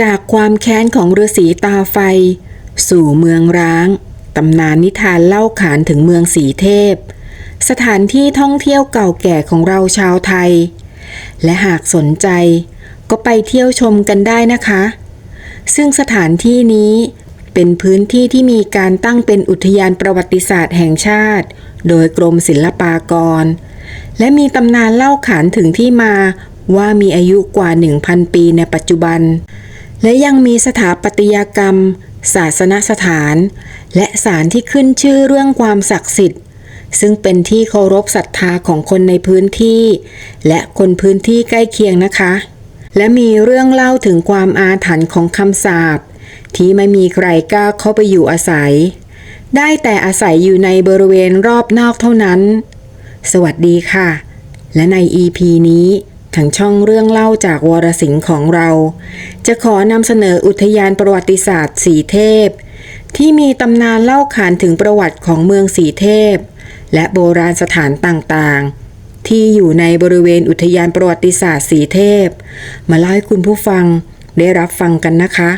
จากความแค้นของฤาษีตาไฟ สู่เมืองร้าง ตำนานนิทานเล่าขานถึงเมืองสีเทพ สถานที่ท่องเที่ยวเก่าแก่ของเราชาวไทย และหากสนใจก็ไปเที่ยวชมกันได้นะคะ ซึ่งสถานที่นี้เป็นพื้นที่ที่มีการตั้งเป็นอุทยานประวัติศาสตร์แห่งชาติ โดยกรมศิลปากร และมีตำนานเล่าขานถึงที่มาว่ามีอายุกว่า 1,000 ปีในปัจจุบัน และยังมีสถาปัตยกรรม ศาสนสถาน และศาลที่ขึ้นชื่อเรื่องความศักดิ์สิทธิ์ ซึ่งเป็นที่เคารพศรัทธาของคนในพื้นที่ และคนพื้นที่ใกล้เคียงนะคะ และมีเรื่องเล่าถึงความอาถรรพ์ของคำสาปที่ไม่มีใครกล้าเข้าไปอยู่อาศัย ได้แต่อาศัยอยู่ในบริเวณรอบนอกเท่านั้น สวัสดีค่ะ และใน EP นี้ ทางช่องเรื่องเล่าจากวรสิงห์ของเรา จะขอนำเสนออุทยานประวัติศาสตร์สีเทพ ที่มีตำนานเล่าขานถึงประวัติของเมืองสีเทพ และโบราณสถานต่างๆ ที่อยู่ในบริเวณอุทยานประวัติศาสตร์สีเทพ มาเล่าให้คุณผู้ฟังได้รับฟังกันนะคะ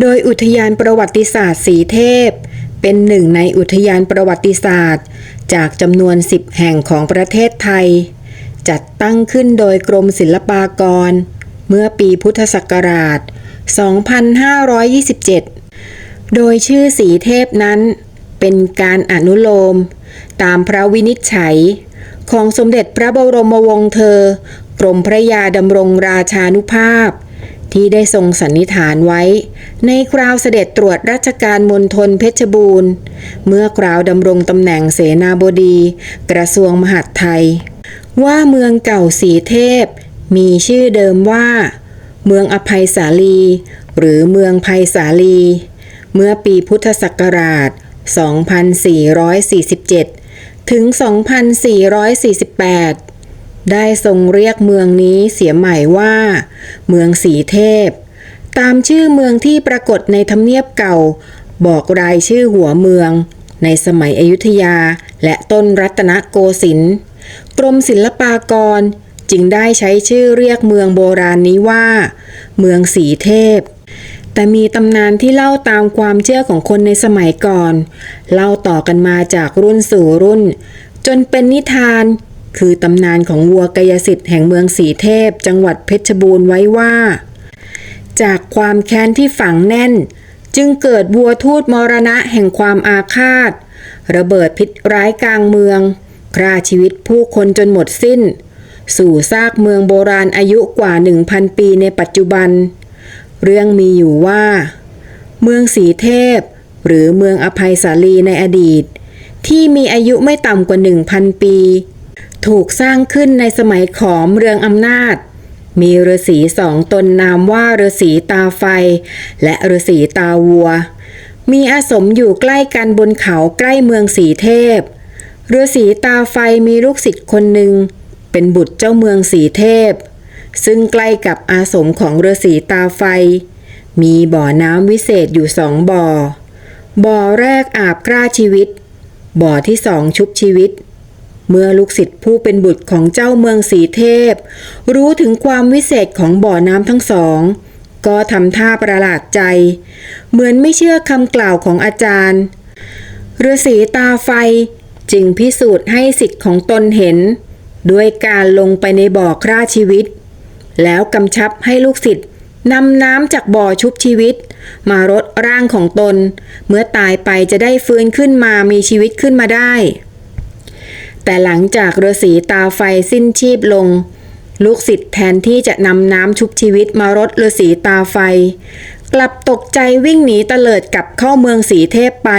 โดยอุทยานประวัติศาสตร์สีเทพ เป็นหนึ่งในอุทยานประวัติศาสตร์ จากจำนวน 10 แห่งของประเทศไทย จัดตั้งขึ้นโดยกรมศิลปากร เมื่อปีพุทธศักราช 2527 โดยชื่อสีเทพนั้นเป็นการอนุโลม ตามพระวินิจฉัย ของสมเด็จพระบรมวงศ์เธอ กรมพระยาดำรงราชานุภาพ ที่ได้ทรงสันนิษฐานไว้ ในคราวเสด็จตรวจราชการมณฑลเพชรบูรณ์ เมื่อคราวดำรงตำแหน่งเสนาบดี กระทรวงมหาดไทย ว่าเมืองเก่าสีเทพ มีชื่อเดิมว่า เมืองอภัยสาลี หรือเมืองภัยสาลี เมื่อปีพุทธศักราช 2447 ถึง 2448 ได้ทรงเรียกเมืองนี้เสียใหม่ว่า เมืองสีเทพ ตามชื่อเมืองที่ปรากฏในทำเนียบเก่า บอกรายชื่อหัวเมือง ในสมัยอยุธยาและต้นรัตนโกสินทร์ กรมศิลปากรจึงได้ใช้ชื่อเรียกเมืองโบราณนี้ว่า เมืองสีเทพ แต่มีตำนานที่เล่าตามความเชื่อของคนในสมัยก่อน เล่าต่อกันมาจากรุ่นสู่รุ่น จนเป็นนิทาน คือตำนานของวัวกายสิทธิ์แห่งเมืองสีเทพ จังหวัดเพชรบูรณ์ไว้ว่า จากความแค้นที่ฝังแน่น จึงเกิดวัวทูตมรณะแห่งความอาฆาต ระเบิดพิษร้ายกลางเมือง ฆ่าชีวิตผู้คนจนหมดสิ้น สู่ซากเมืองโบราณอายุกว่า 1,000 ปีในปัจจุบัน เรื่องมีอยู่ว่า เมืองสีเทพ หรือเมืองอภัยสาลีในอดีต ที่มีอายุไม่ต่ำกว่า 1,000 ปี ถูกสร้างขึ้นในสมัยขอมเรืองอำนาจ มีฤาษีสองตนนามว่าฤาษีตาไฟ และฤาษีตาวัว มีอาสมอยู่ใกล้กันบนเขาใกล้เมืองสีเทพ ฤาษีตาไฟมีลูกศิษย์คนหนึ่ง เป็นบุตรเจ้าเมืองสีเทพ ซึ่งใกล้กับอาสมของฤาษีตาไฟ มีบ่อน้ำวิเศษอยู่สองบ่อ บ่อแรกอาบกล้าชีวิต บ่อที่สองชุบชีวิต เมื่อลูกศิษย์ผู้เป็นบุตรของเจ้าเมืองสีเทพ รู้ถึงความวิเศษของบ่อน้ำทั้งสอง ก็ทำท่าประหลาดใจ เหมือนไม่เชื่อคำกล่าวของอาจารย์ฤาษีตาไฟ จึงพิสูจน์ให้สิทธิ์ของตนเห็น ด้วยการลงไปในบ่อฆ่าชีวิต แล้วกำชับให้ลูกศิษย์นำน้ำจากบ่อชุบชีวิต มารดร่างของตน เมื่อตายไปจะได้ฟื้นขึ้นมามีชีวิตขึ้นมาได้ แต่หลังจากฤาษีตาไฟสิ้นชีพลง ลูกศิษย์แทนที่จะนำน้ำชุบชีวิตมารดฤาษีตาไฟ กลับตกใจวิ่งหนีเตลิดกลับเข้าเมืองสีเทพไป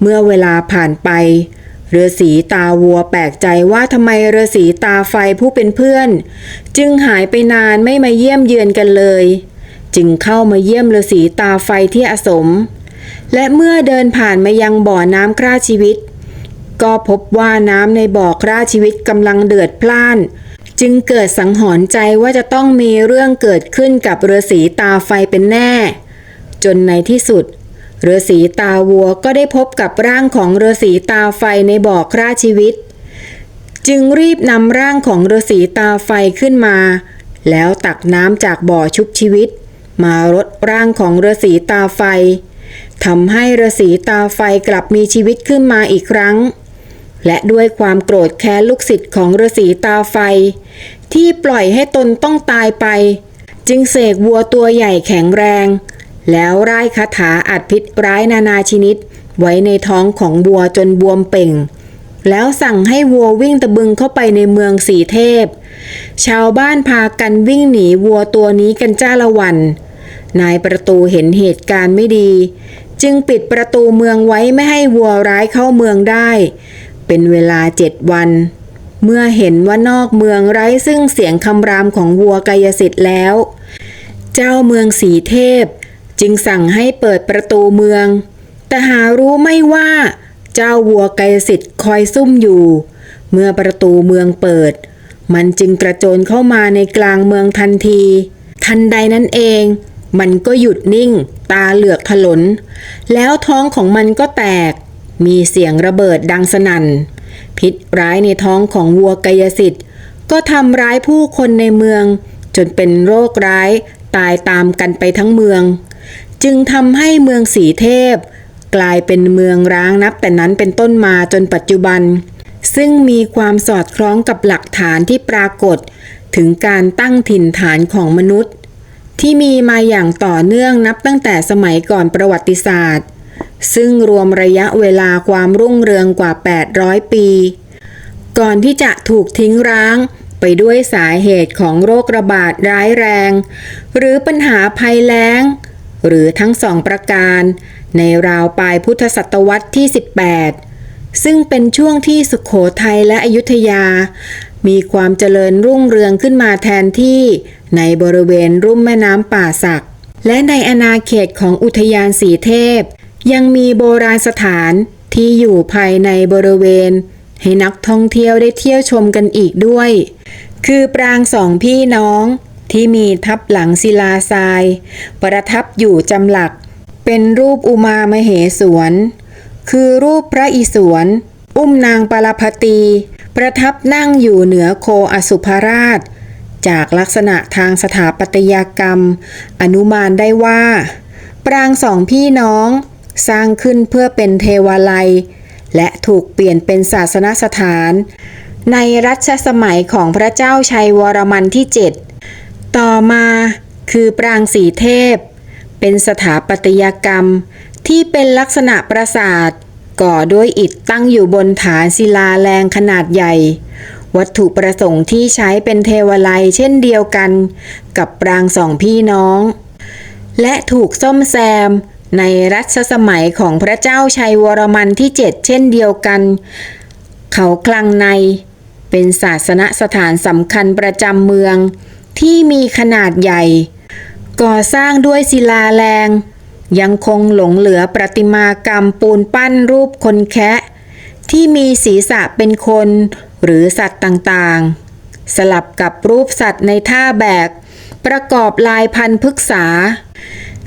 เมื่อเวลาผ่านไป ฤาษีตาวัวแปลกใจว่าทำไมฤาษีตาไฟผู้เป็นเพื่อน จึงหายไปนานไม่มาเยี่ยมเยือนกันเลย จึงเข้ามาเยี่ยมฤาษีตาไฟที่อสม และเมื่อเดินผ่านมายังบ่อน้ำคร่าชีวิต ก็พบว่าน้ำในบ่อคร่าชีวิตกำลังเดือดพล่าน จึงเกิดสังหรณ์ใจว่าจะต้องมีเรื่องเกิดขึ้นกับฤาษีตาไฟเป็นแน่ จนในที่สุด ฤาษีตาวัวก็ได้พบกับร่างของฤาษีตาไฟในบ่อคร่าชีวิต จึงรีบนำร่างของฤาษีตาไฟขึ้นมา แล้วตักน้ำจากบ่อชุบชีวิต มารดร่างของฤาษีตาไฟทำให้ฤาษีตาไฟกลับมีชีวิตขึ้นมาอีกครั้ง และด้วยความโกรธแค้นลูกศิษย์ของฤาษีตาไฟ ที่ปล่อยให้ตนต้องตายไป จึงเสกวัวตัวใหญ่แข็งแรง แล้วไร่ายคาถาอัดพิษร้ายนานาชนิด ไว้ในท้องของวัวจนบวมเป่ง แล้วสั่งให้วัววิ่งตะบึงเข้าไปในเมืองสีเทพ ชาวบ้านพากันวิ่งหนีวัวตัวนี้กันจ้าละวัน นายประตูเห็นเหตุการณ์ไม่ดี จึงปิดประตูเมืองไว้ไม่ให้วัวร้ายเข้าเมืองได้ เป็นเวลาเจ็ดวัน เมื่อเห็นว่านอกเมืองไร้ซึ่งเสียงคำรามของวัวกายสิทธิ์แล้ว เจ้าเมืองสีเทพ จึงสั่งให้เปิดประตูเมือง แต่หารู้ไม่ว่า เจ้าวัวกายสิทธิ์คอยซุ่มอยู่ เมื่อประตูเมืองเปิด มันจึงกระโจนเข้ามาในกลางเมืองทันที ทันใดนั้นเอง มันก็หยุดนิ่ง ตาเหลือกถลน แล้วท้องของมันก็แตก มีเสียงระเบิดดังสนั่น พิษร้ายในท้องของวัวกายสิทธิ์ก็ทำร้ายผู้คนในเมือง จนเป็นโรคร้ายตายตามกันไปทั้งเมือง จึงทำให้เมืองสีเทพ กลายเป็นเมืองร้างนับแต่นั้นเป็นต้นมาจนปัจจุบัน ซึ่งมีความสอดคล้องกับหลักฐานที่ปรากฏ ถึงการตั้งถิ่นฐานของมนุษย์ ที่มีมาอย่างต่อเนื่องนับตั้งแต่สมัยก่อนประวัติศาสตร์ ซึ่งรวมระยะเวลาความรุ่งเรืองกว่า 800 ปี ก่อนที่จะถูกทิ้งร้างไปด้วยสาเหตุของโรคระบาดร้ายแรง หรือปัญหาภัยแล้ง หรือทั้งสองประการ ในราวปลายพุทธศตวรรษที่ 18 ซึ่งเป็นช่วงที่สุขโขทัยและอยุธยา มีความเจริญรุ่งเรืองขึ้นมาแทนที่ในบริเวณรุ่มแม่น้ำป่าสัก และในอาณาเขตของอุทยานสีเทพ ยังมีโบราณสถานที่อยู่ภายในบริเวณ ให้นักท่องเที่ยวได้เที่ยวชมกันอีกด้วย คือปรางสองพี่น้อง ที่มีทับหลังศิลาทราย ประทับอยู่จำหลัก เป็นรูปอุมามเหสวนคือรูปพระอิศวร อุ้มนางปารพตี ประทับนั่งอยู่เหนือโคอสุภราช จากลักษณะทางสถาปัตยกรรม อนุมานได้ว่า ปรางสองพี่น้องสร้างขึ้นเพื่อเป็นเทวาลัย และถูกเปลี่ยนเป็นศาสนสถาน ในรัชสมัยของพระเจ้าชัยวรมันที่7 ต่อมาคือปรางสีเทพ เป็นสถาปัตยกรรมที่เป็นลักษณะปราสาท ก่อด้วยอิฐตั้งอยู่บนฐานศิลาแรงขนาดใหญ่ วัตถุประสงค์ที่ใช้เป็นเทวาลัยเช่นเดียวกัน กับปรางสองพี่น้อง และถูกซ่อมแซมในรัชสมัยของพระเจ้าชัยวรมันที่เจ็ดเช่นเดียวกัน เขาคลังใน เป็นศาสนสถานสำคัญประจำเมือง ที่มีขนาดใหญ่ ก่อสร้างด้วยศิลาแรง ยังคงหลงเหลือประติมากรรมปูนปั้นรูปคนแคะ ที่มีศีรษะเป็นคนหรือสัตว์ต่างๆ สลับกับรูปสัตว์ในท่าแบก ประกอบลายพันธุ์พฤกษา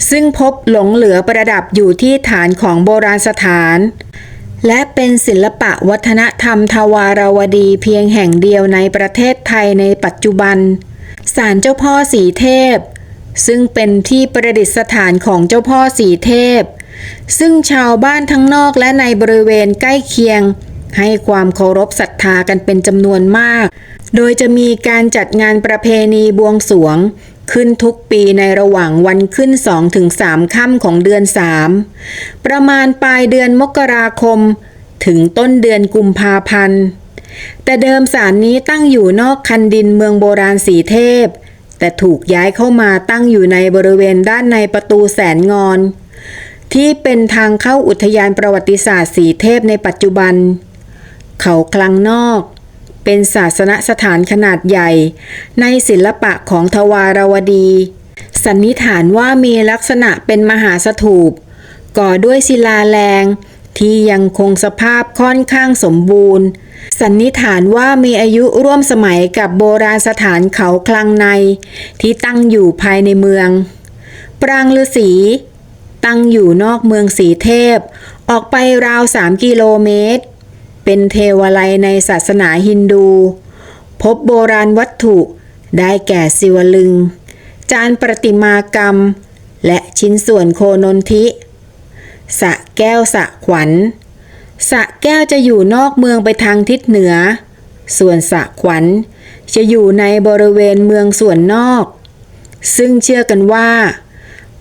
ซึ่งพบหลงเหลือประดับอยู่ที่ฐานของโบราณสถาน และเป็นศิลปะวัฒนธรรมทวารวดีเพียงแห่งเดียวในประเทศไทยในปัจจุบัน ศาลเจ้าพ่อสีเทพ ซึ่งเป็นที่ประดิษฐานของเจ้าพ่อสีเทพ ซึ่งชาวบ้านทั้งนอกและในบริเวณใกล้เคียง ให้ความเคารพศรัทธากันเป็นจำนวนมาก โดยจะมีการจัดงานประเพณีบวงสรวงขึ้นทุกปีในระหว่างวันขึ้น 2-3ค่ำของเดือน 3 ประมาณปลายเดือนมกราคม ถึงต้นเดือนกุมภาพันธ์ แต่เดิมศาลนี้ตั้งอยู่นอกคันดินเมืองโบราณสีเทพ แต่ถูกย้ายเข้ามาตั้งอยู่ในบริเวณด้านในประตูแสนงอน ที่เป็นทางเข้าอุทยานประวัติศาสตร์สีเทพในปัจจุบัน เขาคลังนอก เป็นศาสนสถานขนาดใหญ่ ในศิลปะของทวารวดี สันนิษฐานว่ามีลักษณะเป็นมหาสถูป ก่อด้วยศิลาแรง ที่ยังคงสภาพค่อนข้างสมบูรณ์ สันนิษฐานว่ามีอายุร่วมสมัยกับโบราณสถานเขาคลังใน ที่ตั้งอยู่ภายในเมือง ปรางฤาษีตั้งอยู่นอกเมืองสีเทพ ออกไปราว3กิโลเมตร เป็นเทวาลัยในศาสนาฮินดู พบโบราณวัตถุได้แก่ศิวลึง จานประติมากรรม และชิ้นส่วนโคนนทิ สระแก้วสระขวัญสระแก้วจะอยู่นอกเมืองไปทางทิศเหนือ ส่วนสระขวัญจะอยู่ในบริเวณเมืองส่วนนอก ซึ่งเชื่อกันว่า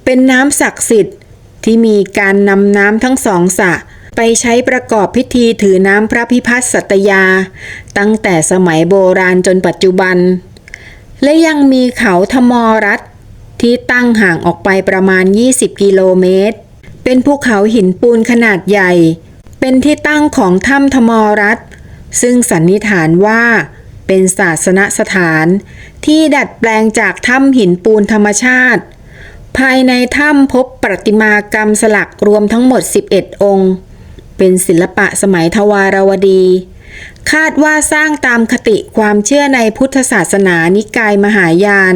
เป็นน้ำศักดิ์สิทธิ์ที่มีการนำน้ำทั้งสองสระไปใช้ประกอบพิธีถือน้ำพระพิพัฒน์สัตยา ตั้งแต่สมัยโบราณจนปัจจุบัน และยังมีเขาธมรัตที่ตั้งห่างออกไปประมาณ 20 กิโลเมตร เป็นภูเขาหินปูนขนาดใหญ่ เป็นที่ตั้งของถ้ำธมรัตซึ่งสันนิษฐานว่าเป็นศาสนสถาน ที่ดัดแปลงจากถ้ำหินปูนธรรมชาติ ภายในถ้ำพบประติมากรรมสลักรวมทั้งหมด 11 องค์ เป็นศิลปะสมัยทวารวดี คาดว่าสร้างตามคติความเชื่อในพุทธศาสนานิกายมหายาน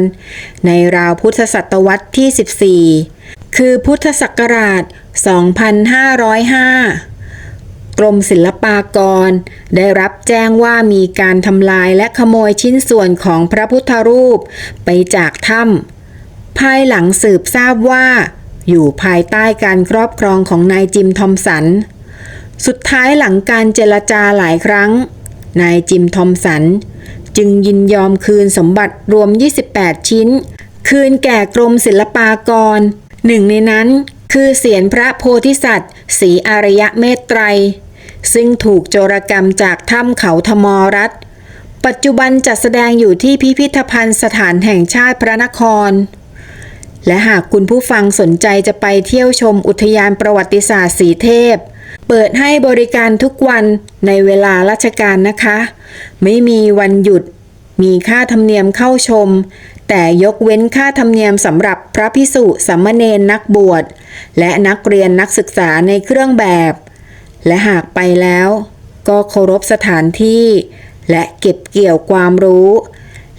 ในราวพุทธศตวรรษที่ 14 คือพุทธศักราช 2505 กรมศิลปากร ได้รับแจ้งว่ามีการทำลายและขโมยชิ้นส่วนของพระพุทธรูปไปจากถ้ำภายหลังสืบทราบว่า อยู่ภายใต้การครอบครองของนายจิมทอมสัน สุดท้ายหลังการเจรจาหลายครั้ง นายจิมทอมสัน จึงยินยอมคืนสมบัติรวม 28 ชิ้น คืนแก่กรมศิลปากร หนึ่งในนั้นคือเสียนพระโพธิสัตว์ศรีอารยเมตไตร ซึ่งถูกโจรกรรมจากถ้ำเขาธมรัฐ ปัจจุบันจัดแสดงอยู่ที่พิพิธภัณฑ์สถานแห่งชาติพระนคร และหากคุณผู้ฟังสนใจจะไปเที่ยวชมอุทยานประวัติศาสตร์สีเทพ เปิดให้บริการทุกวันในเวลาราชการนะคะ ไม่มีวันหยุดมีค่าธรรมเนียมเข้าชม แต่ยกเว้นค่าธรรมเนียมสำหรับพระพิสุสามเณรนักบวช และนักเรียนนักศึกษาในเครื่องแบบ และหากไปแล้ว ก็เคารพสถานที่ และเก็บเกี่ยวความรู้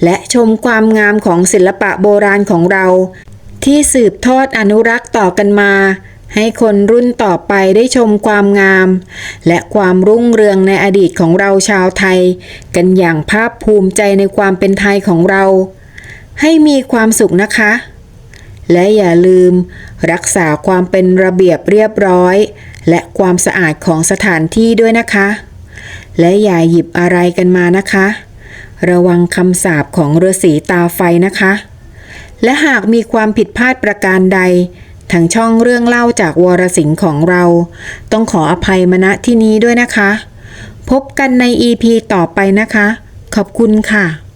และชมความงามของศิลปะโบราณของเรา ที่สืบทอดอนุรักษ์ต่อกันมา ให้คนรุ่นต่อไปได้ชมความงาม และความรุ่งเรืองในอดีตของเราชาวไทย กันอย่างภาคภูมิใจในความเป็นไทยของเรา ให้มีความสุขนะคะ และอย่าลืม รักษาความเป็นระเบียบเรียบร้อย และความสะอาดของสถานที่ด้วยนะคะ และอย่าหยิบอะไรกันมานะคะ ระวังคำสาปของฤาษีตาไฟนะคะ และหากมีความผิดพลาดประการใดทางช่องเรื่องเล่าจากวรสิงห์ของเรา ต้องขออภัยมาณที่นี้ด้วยนะคะ พบกันใน EP ต่อไปนะคะ ขอบคุณค่ะ